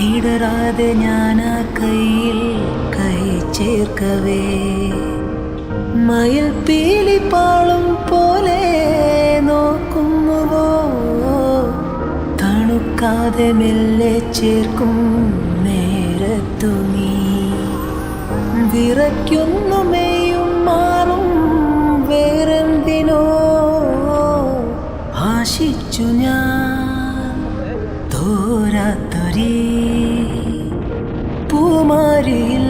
ഇടറാതെ ഞാൻ ആ കയ്യിൽ കൈ ചേർക്കവേ. മയിൽ പീലിപ്പാളും പോലെ നോക്കുന്നുവോ? തണുക്കാതെ മെല്ലെ ചേർക്കും നേരത്തു നീ. വിറയ്ക്കുന്നു മെയ്യും മാറും വേറെന്തിനോ? ആശിച്ചു ഞാൻ തോരാത്തൊരീ പൂമാരിയിൽ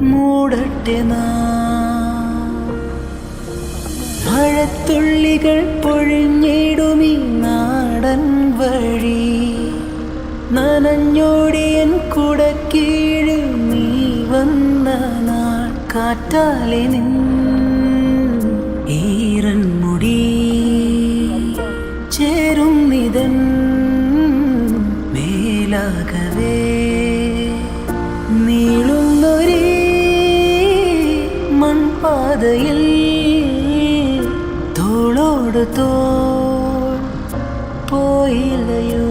മൂടട്ടെ മഴത്തുള്ളികൾ പൊഴിഞ്ഞിടുമി നാടൻ വഴി. നനഞ്ഞോടിയൻ കുടക്കീഴിൽ നീ വന്ന നാൾ കാറ്റാലെ മേലാകവേ നീളുന്നൊരേ മൺപാതയിൽ തോളോട് തോൾ പോയില്ലയോ.